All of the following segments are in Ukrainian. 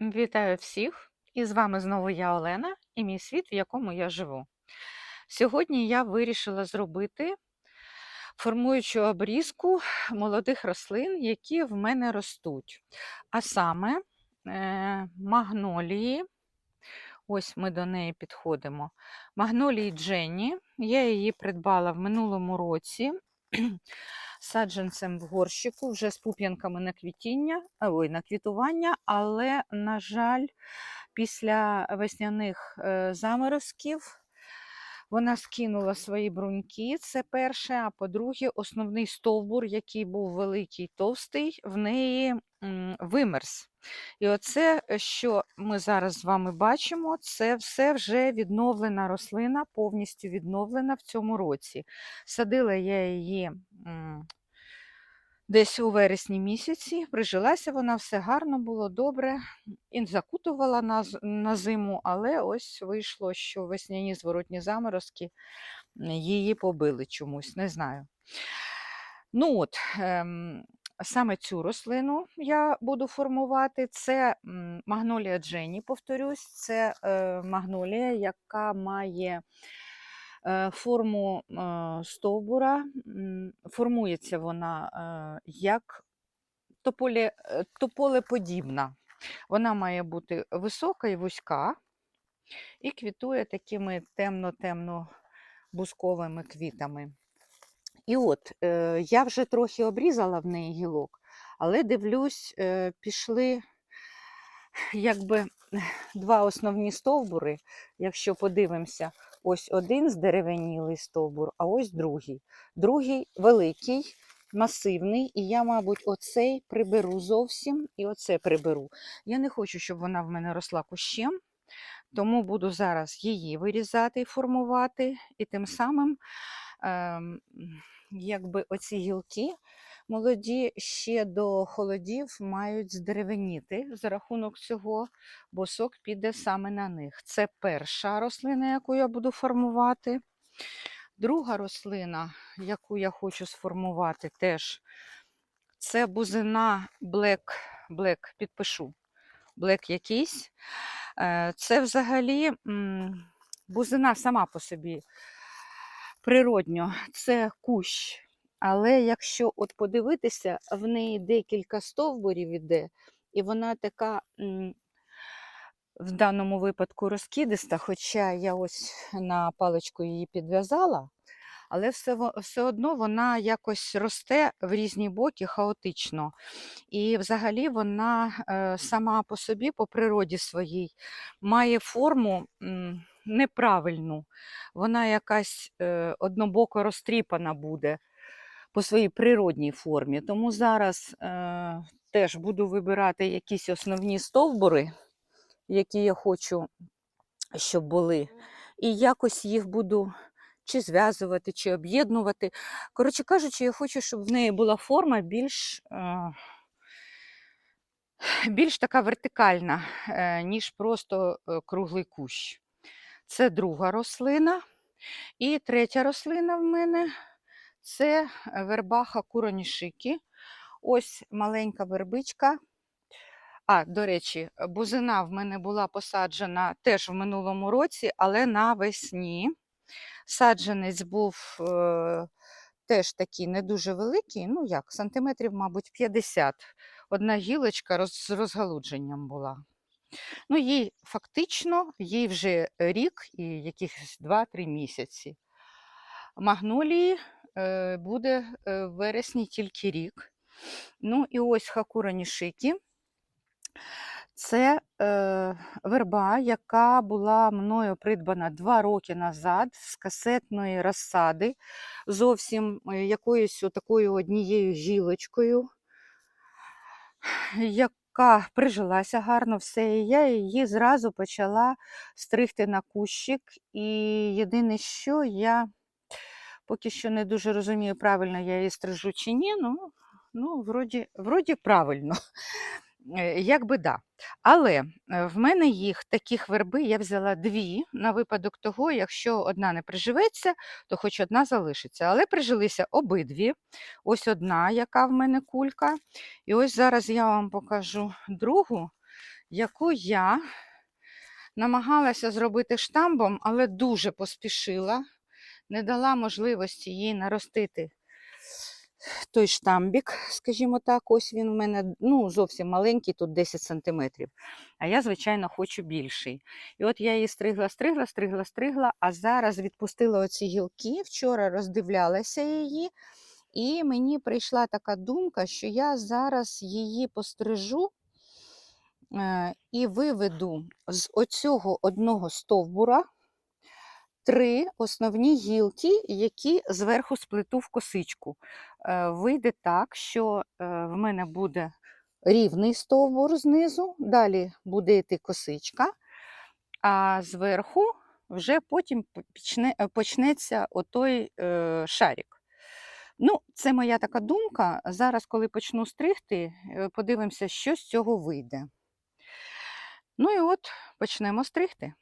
Вітаю всіх! І з вами знову я Олена і мій світ, в якому я живу. Сьогодні я вирішила зробити формуючу обрізку молодих рослин, які в мене ростуть. А саме е, магнолії. Ось ми до неї підходимо. Магнолії Дженні. Я її придбала в минулому році саджанцем в горщику, вже з пуп'янками на квітіння, ой, на квітування, але, на жаль, після весняних е, заморозків вона скинула свої бруньки, це перше. А по-друге, основний стовбур, який був великий товстий, в неї вимерз. І оце, е, що ми зараз з вами бачимо, це все вже відновлена рослина, повністю відновлена в цьому році. Садила я її десь у вересні місяці, прижилася вона, все гарно було, добре. І закутувала на, на зиму, але ось вийшло, що весняні зворотні заморозки її побили чомусь, не знаю. Ну от, ем, саме цю рослину я буду формувати. Це магнолія Дженні, повторюсь, це е, магнолія, яка має форму е, стовбура. Формується вона е, як тополі, е, тополеподібна. Вона має бути висока і вузька, і квітує такими темно-темно бусковими квітами. І от е, я вже трохи обрізала в неї гілок, але дивлюсь, е, пішли якби два основні стовбури. Якщо подивимося, ось один здеревенілий стовбур, а ось другий. Другий великий, масивний, і я, мабуть, оцей приберу зовсім і оце приберу. Я не хочу, щоб вона в мене росла кущем, тому буду зараз її вирізати і формувати, і тим самим ем, якби оці гілки молоді ще до холодів мають здеревеніти за рахунок цього, бо сок піде саме на них. Це перша рослина, яку я буду формувати. Друга рослина, яку я хочу сформувати, теж це бузина Black, Black підпишу. Black якийсь. Е, Це взагалі бузина сама по собі природньо, це кущ. Але якщо от подивитися, в неї декілька стовбурів іде, і вона така в даному випадку розкидиста, хоча я ось на паличку її підв'язала, але все, все одно вона якось росте в різні боки хаотично. І взагалі вона е, сама по собі, по природі своїй, має форму неправильну. Вона якась е, однобоко розтріпана буде по своїй природній формі. Тому зараз е, теж буду вибирати якісь основні стовбури, які я хочу, щоб були, і якось їх буду чи зв'язувати, чи об'єднувати. Коротше кажучи, я хочу, щоб в неї була форма більш. Е, більш така вертикальна, е, ніж просто е, круглий кущ. Це друга рослина. І третя рослина в мене це вербаха куронішики. Ось маленька вербичка. А, до речі, бузина в мене була посаджена теж в минулому році, але навесні. Саджанець був е, теж такий не дуже великий, ну як, сантиметрів, мабуть, 50. Одна гілочка роз, з розгалудженням була. Ну, їй фактично, їй вже рік і якихось 2-3 місяці. Магнолії буде е, в вересні тільки рік. Ну і ось хакура нішики. Це е, верба, яка була мною придбана два роки назад з касетної розсади, зовсім е, якоюсь такою однією гілочкою, яка прижилася гарно все. І я її зразу почала стригти на кущик. І єдине, що я поки що не дуже розумію, правильно я її стрижу чи ні. Ну, ну вроді, вроді правильно. Е, Якби да. Але е, в мене їх таких верби я взяла дві на випадок того, якщо одна не приживеться, то хоч одна залишиться. Але прижилися обидві. Ось одна, яка в мене кулька. І ось зараз я вам покажу другу, яку я намагалася зробити штамбом, але дуже поспішила, не дала можливості їй наростити той штамбік, скажімо так, ось він у мене ну, зовсім маленький, тут 10 сантиметрів. А я, звичайно, хочу більший. І от я її стригла, стригла, стригла, стригла, а зараз відпустила оці гілки. Вчора роздивлялася її, і мені прийшла така думка, що я зараз її пострижу е, і виведу з оцього одного стовбура три основні гілки, які зверху сплету в косичку. Е, Вийде так, що е, в мене буде рівний стовбур знизу, далі буде йти косичка, а зверху вже потім е, почнеться отой шарик. Ну, це моя така думка. Зараз, коли почну стригти, подивимося, що з цього вийде. Ну і от почнемо стригти.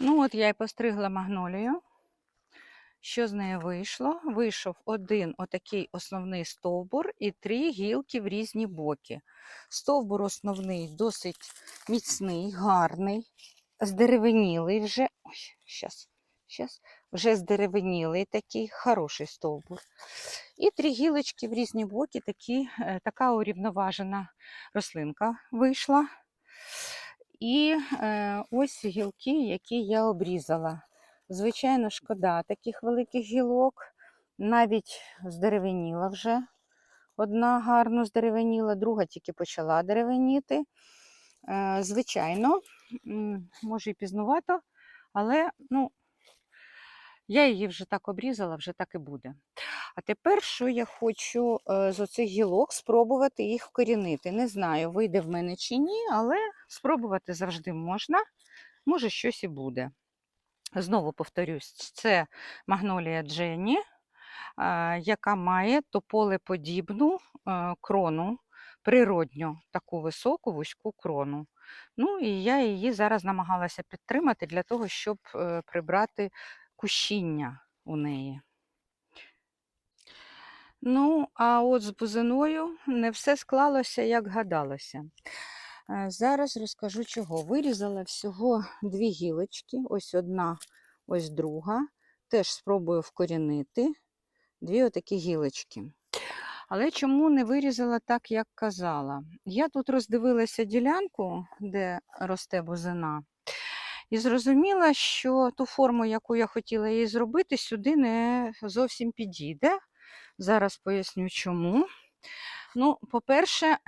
Ну, от я і постригла магнолію. Що з неї вийшло? Вийшов один отакий основний стовбур і три гілки в різні боки. Стовбур основний досить міцний, гарний, здеревенілий вже. Ой, щас, щас. Вже здеревенілий такий хороший стовбур. І три гілочки в різні боки, такі, е, така урівноважена рослинка вийшла. І е, ось гілки, які я обрізала. Звичайно, шкода таких великих гілок. Навіть здеревеніла вже. Одна гарно здеревеніла, друга тільки почала деревеніти. Е, звичайно, може і пізнувато, але ну, я її вже так обрізала, вже так і буде. А тепер, що я хочу е, з оцих гілок спробувати їх вкорінити. Не знаю, вийде в мене чи ні, але спробувати завжди можна. Може, щось і буде. Знову повторюсь, це магнолія Дженні, яка має тополеподібну е, крону, природню, таку високу вузьку крону. Ну і я її зараз намагалася підтримати для того, щоб е, прибрати кущіння у неї. Ну, а от з бузиною не все склалося, як гадалося. Е, Зараз розкажу чого. Вирізала всього дві гілочки, ось одна, ось друга. Теж спробую вкорінити дві отакі гілочки. Але чому не вирізала так, як казала? Я тут роздивилася ділянку, де росте бузина, і зрозуміла, що ту форму, яку я хотіла їй зробити, сюди не зовсім підійде. Зараз поясню чому. Ну, по-перше,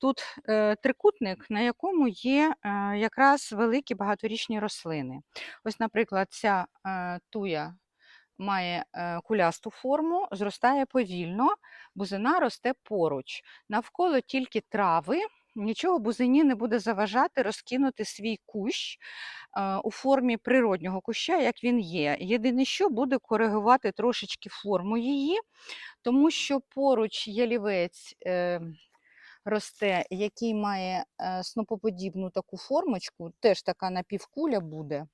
тут е, трикутник, на якому є е, якраз великі багаторічні рослини. Ось, наприклад, ця е, туя має кулясту форму, зростає повільно, бузина росте поруч. Навколо тільки трави. Нічого бузині не буде заважати розкинути свій кущ у формі природнього куща, як він є. Єдине, що буде коригувати трошечки форму її, тому що поруч ялівець е, росте, який має е, снопоподібну таку формочку, теж така напівкуля буде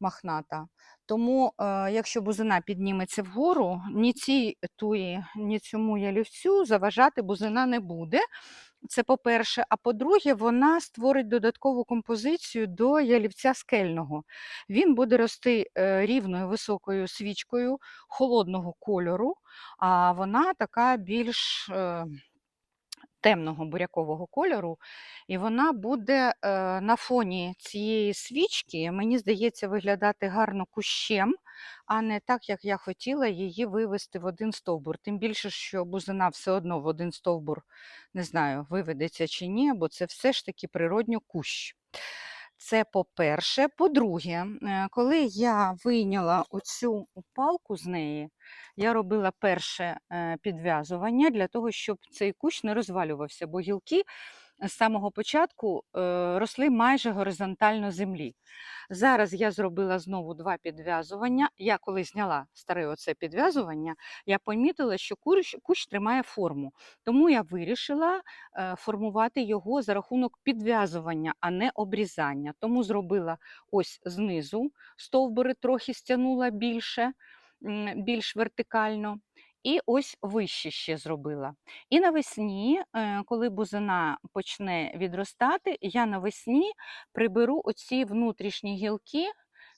махната. Тому, е, якщо бузина підніметься вгору, ні цій туї, ні цьому ялівцю заважати бузина не буде. Це по-перше. А по-друге, вона створить додаткову композицію до ялівця скельного. Він буде рости е, рівною високою свічкою холодного кольору, а вона така більш е, темного бурякового кольору. І вона буде е, на фоні цієї свічки, мені здається, виглядати гарно кущем, а не так, як я хотіла її вивести в один стовбур. Тим більше, що бузина все одно в один стовбур, не знаю, виведеться чи ні, бо це все ж таки природньо кущ. Це по-перше. По-друге, е, коли я вийняла оцю палку з неї, я робила перше е, підв'язування для того, щоб цей кущ не розвалювався, бо гілки з самого початку е, росли майже горизонтально землі. Зараз я зробила знову два підв'язування. Я коли зняла старе оце підв'язування, я помітила, що кущ, кущ тримає форму. Тому я вирішила е, формувати його за рахунок підв'язування, а не обрізання. Тому зробила ось знизу стовбури, трохи стягнула більше, більш вертикально. І ось вище ще зробила. І навесні, е, коли бузина почне відростати, я навесні приберу оці внутрішні гілки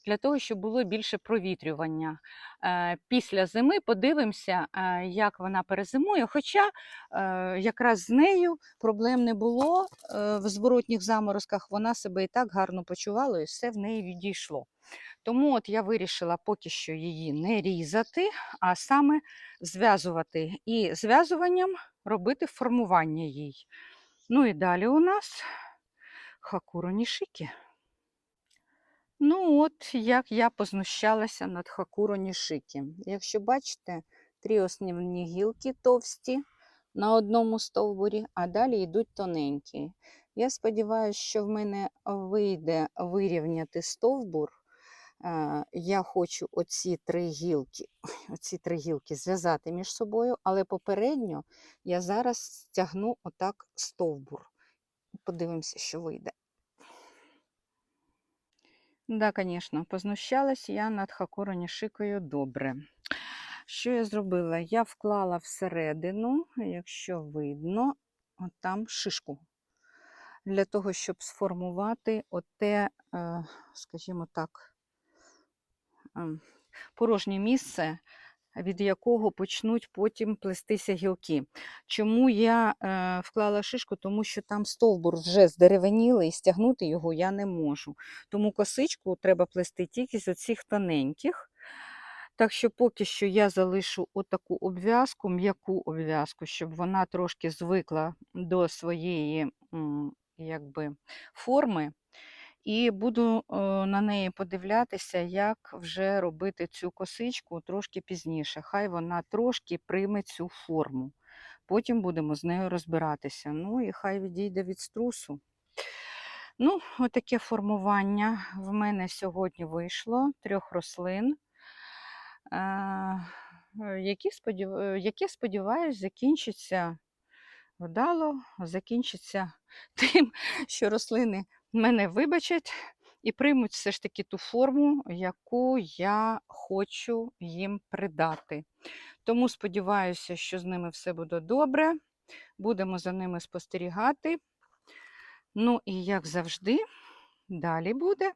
для того, щоб було більше провітрювання. Е, Після зими подивимося, е, як вона перезимує. Хоча якраз з нею проблем не було в зворотніх заморозках, вона себе і так гарно почувала, і все в неї відійшло. Тому от я вирішила поки що її не різати, а саме зв'язувати. І зв'язуванням робити формування їй. Ну і далі у нас хакуро нішики. Ну, от як я познущалася над хакуро нішики. Якщо бачите, три основні гілки товсті на одному стовбурі, а далі йдуть тоненькі. Я сподіваюся, що в мене вийде вирівняти стовбур. Е, Я хочу оці три гілки, оці три гілки зв'язати між собою, але попередньо я зараз стягну отак стовбур. Подивимося, що вийде. Да, звісно, познущалась я над Хакуро Нішикою добре. Що я зробила? Я вклала всередину, якщо видно, от там шишку. Для того, щоб сформувати оте, е, скажімо так, порожнє місце, від якого почнуть потім плестися гілки. Чому я е, вклала шишку? Тому що там стовбур вже здеревенілий, і стягнути його я не можу. Тому косичку треба плести тільки з оцих тоненьких. Так що поки що я залишу отаку обв'язку, м'яку обв'язку, щоб вона трошки звикла до своєї якби, форми. І буду е, на неї подивлятися, як вже робити цю косичку трошки пізніше. Хай вона трошки прийме цю форму. Потім будемо з нею розбиратися. Ну і хай відійде від струсу. Ну, отаке формування в мене сьогодні вийшло трьох рослин, е, е, які, сподів... які сподіваюсь, закінчаться вдало, закінчиться тим, що рослини мене вибачать і приймуть все ж таки ту форму, яку я хочу їм придати. Тому сподіваюся, що з ними все буде добре. Будемо за ними спостерігати. Ну і як завжди, далі буде.